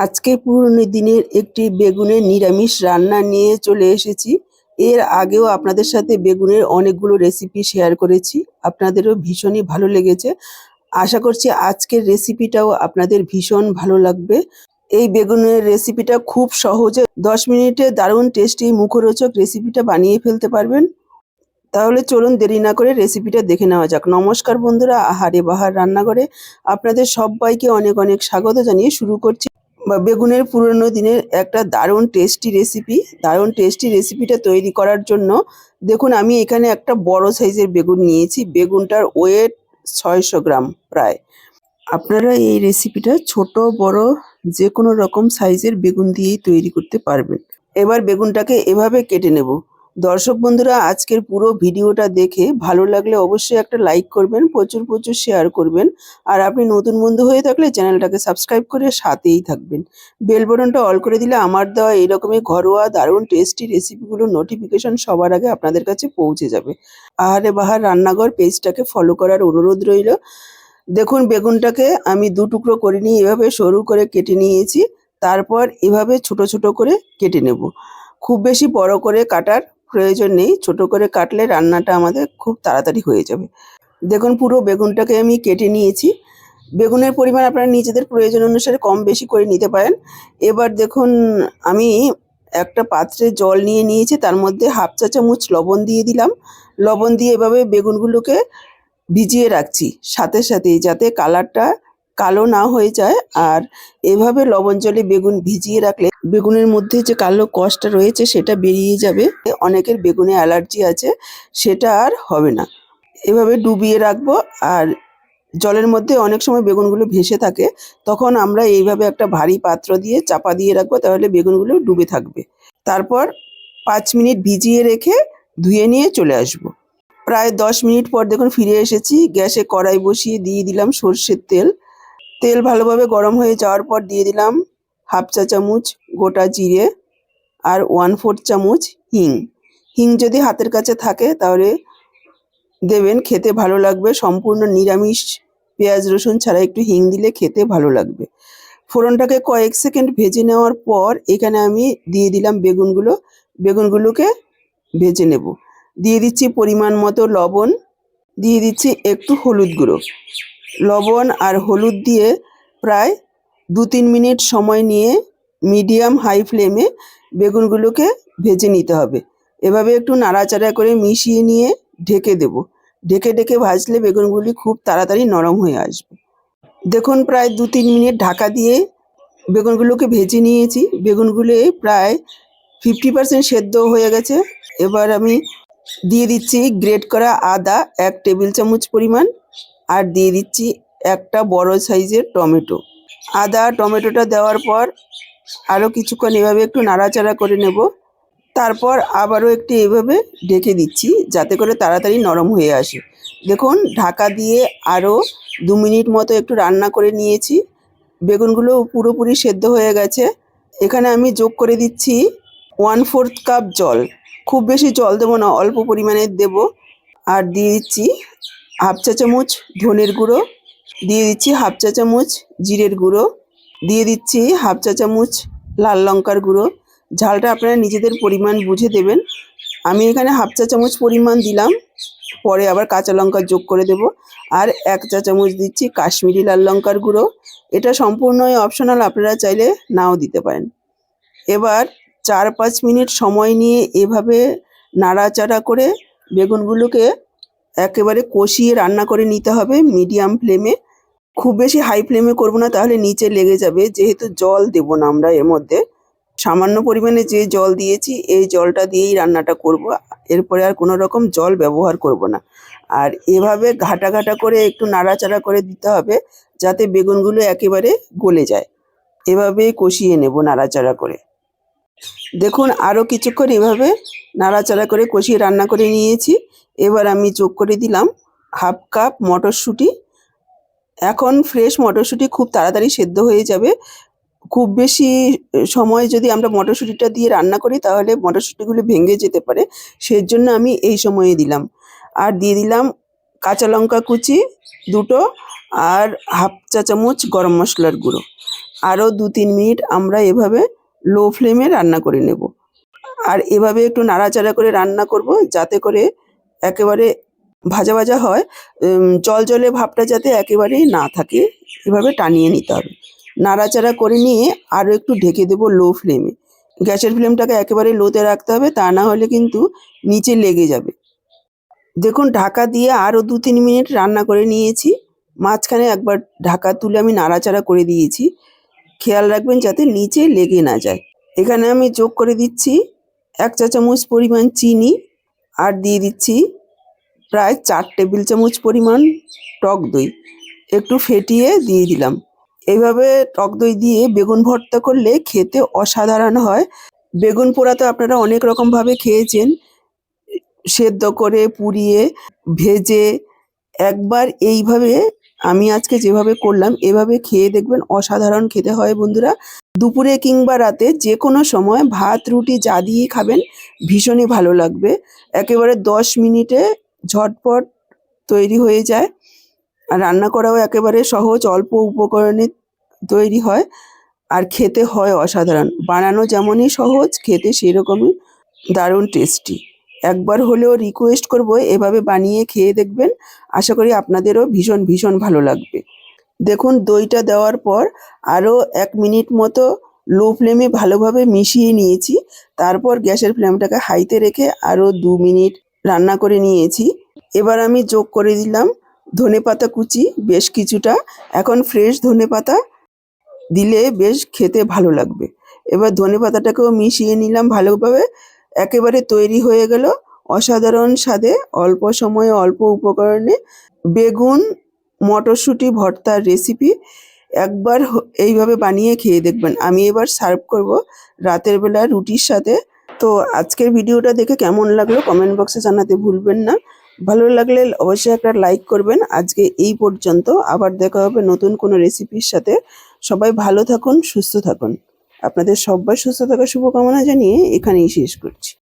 আজকে পুরনো দিনের একটি বেগুনের নিরামিষ রান্না নিয়ে চলে এসেছি। এর আগেও আপনাদের সাথে বেগুনের অনেকগুলো রেসিপি শেয়ার করেছি। আপনাদেরও ভীষণই ভালো লেগেছে। আশা করছি আজকের রেসিপিটাও আপনাদের ভীষণ ভালো লাগবে। এই বেগুনের রেসিপিটা খুব সহজে দশ মিনিটে দারুণ টেস্টি মুখরোচক রেসিপিটা বানিয়ে ফেলতে পারবেন। তাহলে চলুন দেরি না করে রেসিপিটা দেখে নেওয়া যাক। নমস্কার বন্ধুরা, আহারে বাহার রান্নাঘরে আপনাদের সবাইকে অনেক অনেক স্বাগত জানিয়ে শুরু করছি। বেগুনের পুরনো দিনের একটা দারুণ টেস্টি রেসিপি দারুণ টেস্টি রেসিপিটা তৈরি করার জন্য দেখুন আমি এখানে একটা বড় সাইজের বেগুন নিয়েছি, বেগুনটার ওয়েট ছয়শো গ্রাম প্রায়। আপনারা এই রেসিপিটা ছোট, বড় যে কোনো রকম সাইজের বেগুন দিয়েই তৈরি করতে পারবেন। এবার বেগুনটাকে এভাবে কেটে নেব। দর্শক বন্ধুরা, আজকের পুরো ভিডিওটা দেখে ভালো লাগলে অবশ্যই একটা লাইক করবেন, প্রচুর প্রচুর শেয়ার করবেন। আর আপনি নতুন বন্ধু হয়ে থাকলে চ্যানেলটাকে সাবস্ক্রাইব করে সাথেই থাকবেন। বেল বটনটা অল করে দিলে আমার দেওয়া এরকমই ঘরোয়া, দারুণ টেস্টি রেসিপিগুলোর নোটিফিকেশন সবার আগে আপনাদের কাছে পৌঁছে যাবে। আহারে বাহার রান্নাঘর পেজটাকে ফলো করার অনুরোধ রইল। দেখুন, বেগুনটাকে আমি দু টুকরো করে নিয়ে এভাবে সরু করে কেটে নিয়েছি। তারপর এভাবে ছোট ছোট করে কেটে নেব। খুব বেশি বড় করে কাটার প্রয়োজন নেই, ছোট করে কাটলে রান্নাটা আমাদের খুব তাড়াতাড়ি হয়ে যাবে। দেখুন, পুরো বেগুনটাকে আমি কেটে নিয়েছি। বেগুনের পরিমাণ আপনারা নিজেদের প্রয়োজন অনুসারে কম বেশি করে নিতে পারেন। এবার দেখুন, আমি একটা পাত্রে জল নিয়ে নিয়েছি, তার মধ্যে হাফ চা চামচ লবণ দিয়ে দিলাম। লবণ দিয়ে এভাবে বেগুনগুলোকে ভিজিয়ে রাখছি সাথে সাথেই, যাতে কালারটা কালো না হয়ে যায় আর এভাবে লবণ জলে বেগুন ভিজিয়ে রাখলে বেগুনের মধ্যে যে কালো কষটা রয়েছে সেটা বেরিয়ে যাবে। অনেকের বেগুনে অ্যালার্জি আছে, সেটা আর হবে না। এভাবে ডুবিয়ে রাখব আর জলের মধ্যে অনেক সময় বেগুনগুলো ভেসে থাকে, তখন আমরা এইভাবে একটা ভারী পাত্র দিয়ে চাপা দিয়ে রাখব, তাহলে বেগুনগুলো ডুবে থাকবে। তারপর পাঁচ মিনিট ভিজিয়ে রেখে ধুয়ে নিয়ে চলে আসব। প্রায় দশ মিনিট পর দেখুন ফিরে এসেছি, গ্যাসে কড়াই বসিয়ে দিয়ে দিলাম সর্ষের তেল। তেল ভালোভাবে গরম হয়ে যাওয়ার পর দিয়ে দিলাম হাফ চা চামচ গোটা জিরে আর ওয়ান ফোর্থ চামচ হিং। হিং যদি হাতের কাছে থাকে তাহলে দেবেন, খেতে ভালো লাগবে। সম্পূর্ণ নিরামিষ পেঁয়াজ, রসুন ছাড়া একটু হিং দিলে খেতে ভালো লাগবে। ফোড়নটাকে কয়েক সেকেন্ড ভেজে নেওয়ার পর এখানে আমি দিয়ে দিলাম বেগুনগুলো। বেগুনগুলোকে ভেজে নেব। দিয়ে দিচ্ছি পরিমাণ মতো লবণ। দিয়ে দিচ্ছি একটু হলুদ গুঁড়ো। লবণ আর হলুদ দিয়ে প্রায় দু তিন মিনিট সময় নিয়ে মিডিয়াম হাই ফ্লেমে বেগুনগুলোকে ভেজে নিতে হবে। এভাবে একটু নাড়াচাড়া করে মিশিয়ে নিয়ে ঢেকে দেব। ঢেকে ঢেকে ভাজলে বেগুনগুলি খুব তাড়াতাড়ি নরম হয়ে আসবে। দেখুন প্রায় দু তিন মিনিট ঢাকা দিয়ে বেগুনগুলোকে ভেজে নিয়েছি। বেগুনগুলো প্রায় ফিফটি পার্সেন্ট সেদ্ধ হয়ে গেছে। এবার আমি দিয়ে দিচ্ছি গ্রেট করা আদা এক টেবিল চামচ পরিমাণ আর দিয়ে দিচ্ছি একটা বড় সাইজের টমেটো। আদা টমেটোটা দেওয়ার পর আরও কিছুক্ষণ এভাবে একটু নাড়াচাড়া করে নেব। তারপর আবারও একটু এভাবে ঢেকে দিচ্ছি যাতে করে তাড়াতাড়ি নরম হয়ে আসে। দেখুন, ঢাকা দিয়ে আরও দু মিনিট মতো একটু রান্না করে নিয়েছি। বেগুনগুলো পুরোপুরি সেদ্ধ হয়ে গেছে। এখানে আমি যোগ করে দিচ্ছি ওয়ান ফোর্থ কাপ জল। খুব বেশি জল দেবো না, অল্প পরিমাণে দেব। আর দিয়ে দিচ্ছি হাফ চা চামচ ধনের গুঁড়ো দিয়ে দিচ্ছি হাফ চা চামচ জিরের গুঁড়ো। দিয়ে দিচ্ছি হাফ চা চামচ লাল লঙ্কার গুঁড়ো। ঝালটা আপনারা নিজেদের পরিমাণ বুঝে দেবেন। আমি এখানে হাফ চা চামচ পরিমাণ দিলাম। পরে আবার কাঁচা লঙ্কা যোগ করে দেব। আর এক চা চামচ দিচ্ছি কাশ্মীরি লাল লঙ্কার গুঁড়ো। এটা সম্পূর্ণই অপশনাল, আপনারা চাইলে নাও দিতে পারেন। এবার চার পাঁচ মিনিট সময় নিয়ে এভাবে নাড়াচাড়া করে বেগুনগুলোকে একেবারে কষিয়ে রান্না করে নিতে হবে মিডিয়াম ফ্লেমে খুব বেশি হাই ফ্লেমে করব না, তাহলে নিচে লেগে যাবে। যেহেতু জল দেব না আমরা এর মধ্যে। সামান্য পরিমাণে যে জল দিয়েছি, এই জলটা দিয়েই রান্নাটা করব। এরপরে আর কোনো রকম জল ব্যবহার করব না। আর এভাবে ঘাটা ঘাটা করে একটু নাড়াচাড়া করে দিতে হবে, যাতে বেগুনগুলো একেবারে গলে যায়। এভাবেই কষিয়ে নেব নাড়াচাড়া করে। দেখুন আরও কিছুক্ষণ এভাবে নাড়াচাড়া করে কষিয়ে রান্না করে নিয়েছি। এবার আমি যোগ করে দিলাম হাফ কাপ মটরশুঁটি। এখন ফ্রেশ মটরশুঁটি খুব তাড়াতাড়ি সেদ্ধ হয়ে যাবে। খুব বেশি সময় যদি আমরা মটরশুঁটিটা দিয়ে রান্না করি তাহলে মটরশুঁটিগুলো ভেঙে যেতে পারে। সেজন্য আমি এই সময়ে দিলাম। আর দিয়ে দিলাম কাঁচা লঙ্কা কুচি দুটো আর হাফ চা চামচ গরম মশলার গুঁড়ো। আরও দু তিন মিনিট আমরা এভাবে লো ফ্লেমে রান্না করে নেব। আর এভাবে একটু নাড়াচাড়া করে রান্না করব যাতে করে একেবারে ভাজা ভাজা হয় জল জলে ভাবটা যাতে একেবারেই না থাকে, এভাবে টানিয়ে নিতে হবে। নাড়াচাড়া করে নিয়ে আরও একটু ঢেকে দেবো লো ফ্লেমে গ্যাসের ফ্লেমটাকে একেবারে লোতে রাখতে হবে, তা না হলে কিন্তু নিচে লেগে যাবে। দেখুন, ঢাকা দিয়ে আরও দু তিন মিনিট রান্না করে নিয়েছি। মাঝখানে একবার ঢাকা তুলে আমি নাড়াচাড়া করে দিয়েছি। খেয়াল রাখবেন যাতে নিচে লেগে না যায়। এখানে আমি যোগ করে দিচ্ছি এক চা চামচ পরিমাণ চিনি। আর দিয়ে দিচ্ছি প্রায় চার টেবিল চামচ পরিমাণ টক দই। একটু ফেটিয়ে দিয়ে দিলাম। এইভাবে টক দই দিয়ে বেগুন ভর্তা করলে খেতে অসাধারণ হয়। বেগুন পোড়া তো আপনারা অনেক রকমভাবে খেয়েছেন। সেদ্ধ করে, পুড়িয়ে, ভেজে একবার এইভাবে আমি আজকে যেভাবে করলাম, এভাবে খেয়ে দেখবেন অসাধারণ খেতে হয় বন্ধুরা। দুপুরে কিংবা রাতে যে কোনো সময় ভাত, রুটি যা দিয়ে খাবেন, ভীষণই ভালো লাগবে। একেবারে দশ মিনিটে ঝটপট তৈরি হয়ে যায়। আর রান্না করাও একেবারে সহজ, অল্প উপকরণে তৈরি হয়। আর খেতে হয় অসাধারণ। বানানো যেমনই সহজ, খেতে সেরকমই দারুণ টেস্টি। একবার হলেও রিকোয়েস্ট করব, এভাবে বানিয়ে খেয়ে দেখবেন। আশা করি আপনাদেরও ভীষণ ভীষণ ভালো লাগবে। দেখুন, দইটা দেওয়ার পর আরও এক মিনিট মতো লো ফ্লেমে ভালোভাবে মিশিয়ে নিয়েছি। তারপর গ্যাসের ফ্লেমটাকে হাইতে রেখে আরও দু মিনিট রান্না করে নিয়েছি। এবার আমি যোগ করে দিলাম ধনেপাতা কুচি, বেশ কিছুটা। এখন ফ্রেশ ধনেপাতা দিলে বেশ খেতে ভালো লাগবে। এবার ধনেপাতাটাকেও মিশিয়ে নিলাম ভালোভাবে। একেবারে তৈরি হয়ে গেল। অসাধারণ স্বাদে অল্প সময়ে অল্প উপকরণে বেগুন, মটরশুঁটি, ভর্তার রেসিপি একবার এইভাবে বানিয়ে খেয়ে দেখবেন। আমি এবার সার্ভ করব রাতের বেলা রুটির সাথে। তো আজকের ভিডিওটা দেখে কেমন লাগল কমেন্ট বক্সে জানাতে ভুলবেন না। ভালো লাগলে অবশ্যই একটা লাইক করবেন। আজকে এই পর্যন্ত। আবার দেখা হবে নতুন কোনো রেসিপির সাথে। সবাই ভালো থাকুন, সুস্থ থাকুন। আপনাদের সবাই সুস্থ থাকার শুভকামনা জানিয়ে এখানেই শেষ করছি।